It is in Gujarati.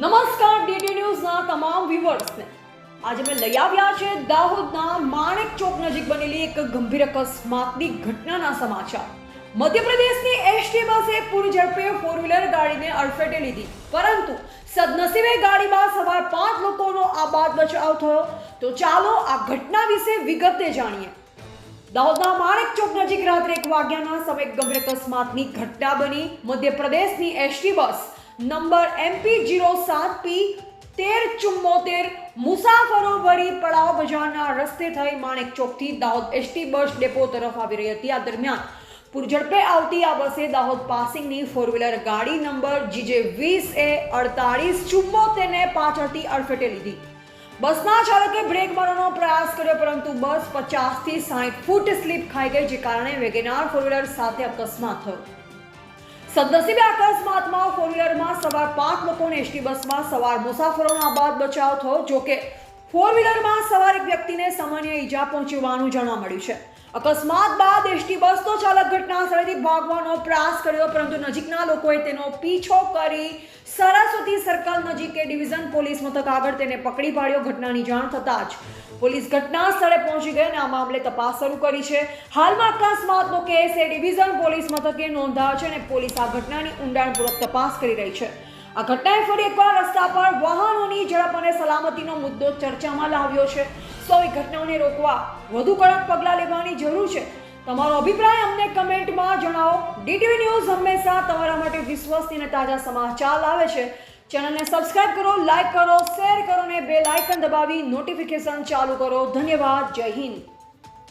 નમસ્કાર ડીટી ન્યૂઝના તમામ વ્યુઅર્સને આજે મેં લઈ આવ્યા છે દાહોદના માણેક ચોક નજીક બનેલી એક ગંભીર અકસ્માતની ઘટનાના સમાચાર. મધ્યપ્રદેશની એસટી બસે પૂર ઝડપે ફોર વ્હીલર ગાડીને અડફેટે લીધી. પરંતુ સદનસીબે ગાડીમાં સવાર પાંચ લોકોનો આ બાદ બચાવ થયો. તો ચાલો આ ઘટના વિશે વિગતે જાણીએ. દાહોદના માણેક ચોક નજીક રાત્રે એક વાગ્યાના સમયે ગંભીર અકસ્માતની ઘટના બની. મધ્યપ્રદેશની ST bus number MP zero સાત પી તેર ચુમ્મોતેર મુસાફરો ભરી પડાવ બજારના રસ્તે થઈ માણેક ચોકથી દાહોદ એસટી બસ ડેપો તરફ આવી રહી હતી. આ દરમિયાન પૂરઝડપે આવતી આ બસે દાહોદ પાસિંગની ફોર વ્હીલર ગાડી નંબર જીજે વીસ એ અડતાળીસ ચુમ્મોતેરને પાછળથી અડફેટે લીધી. બસના ચાલકે બ્રેક મારવાનો પ્રયાસ કર્યો, પરંતુ બસ પચાસથી સાઠ ફૂટ સ્લીપ ખાઈ ગઈ, જે કારણે વેગેનાર ફોર વ્હીલર સાથે અકસ્માત થયો. સદનસીબે અકસ્માતમાં ફોર સવાર પાંચ લોકોને એસટી બસમાં સવાર મુસાફરોનો બાદ બચાવ થયો જોકે ફોર વ્હીલરમાં સવાર એક વ્યક્તિને સામાન્ય ઈજા પહોંચી હોવાનું જાણવા મળ્યું છે. અકસ્માત બાદ એસટી બસ તો ચાલક ઘટના સ્થળેથી ભાગવાનો પ્રયાસ કર્યો, પરંતુ નજીકના લોકોએ તેનો પીછો કરી સરસ્વતી સર્કલ નજીકે ડિવિઝન પોલીસ મથક આગળ તેને પકડી પાડ્યો. ઘટનાની જાણ થતાં જ પોલીસ ઘટના સ્થળે પહોંચી ગઈ અને આ મામલે તપાસ શરૂ કરી છે. હાલમાં અકસ્માતનો કેસ એ ડિવિઝન પોલીસ મથકે નોંધાયો છે અને પોલીસ આ ઘટનાની ઊંડાણપૂર્વક તપાસ કરી રહી છે. આ ઘટનાએ ફરી એકવાર રસ્તા પર વાહનોની ઝડપ અને સલામતીનો મુદ્દો ચર્ચામાં લાવ્યો છે. સૌ ઘટનાઓને રોકવા વધુ કડક પગલાં લેવાની જરૂર છે. તમારો અભિપ્રાય અમને કમેન્ટમાં જણાવો. ડીટીવી ન્યૂઝ હંમેશા તમારા માટે વિશ્વસનીય અને તાજા સમાચાર લાવે છે. ચેનલને સબસ્ક્રાઇબ કરો, લાઇક કરો, શેર કરો અને બેલ આઇકન દબાવી નોટિફિકેશન ચાલુ કરો. ધન્યવાદ. જય હિન્દ.